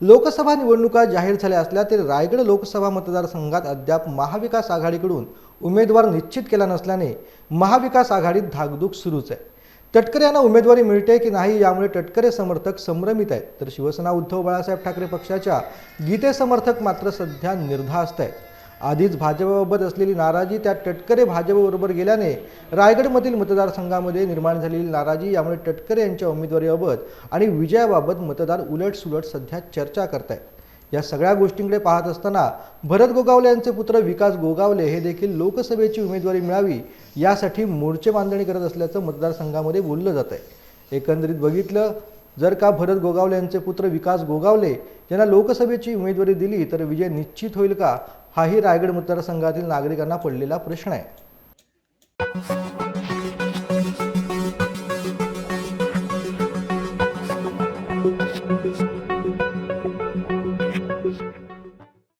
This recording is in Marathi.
लोकसभा निवडणुका जाहीर झाल्या असल्या तरी रायगड लोकसभा मतदारसंघात अद्याप महाविकास आघाडीकडून उमेदवार निश्चित केला नसल्याने महाविकास आघाडीत धाकधूक सुरूच आहे. तटकरे यांना उमेदवारी मिळते की नाही यामुळे तटकरे समर्थक संभ्रमित आहेत. तर शिवसेना उद्धव बाळासाहेब ठाकरे पक्षाच्या गीते समर्थक मात्र सध्या निर्धास्त आहेत. आधीच भाजपबाबत असलेली नाराजी त्यात टटकरे भाजपबरोबर गेल्याने रायगडमधील मतदारसंघामध्ये निर्माण झालेली नाराजी यामुळे टटकरे यांच्या उमेदवारीबाबत आणि विजयाबाबत मतदार उलटसुलट सध्या चर्चा करत आहेत या सगळ्या गोष्टींकडे पाहत असताना भरत गोगावले यांचे पुत्र विकास गोगावले हे देखील लोकसभेची उमेदवारी मिळावी यासाठी मोर्चे बांधणी करत असल्याचं मतदारसंघामध्ये बोललं जात आहे एकंदरीत बघितलं जर का भरत गोगावले यांचे पुत्र विकास गोगावले यांना लोकसभेची उमेदवारी दिली तर विजय निश्चित होईल का? हाही रायगड मतदारसंघातील नागरिकांना पडलेला प्रश्न आहे.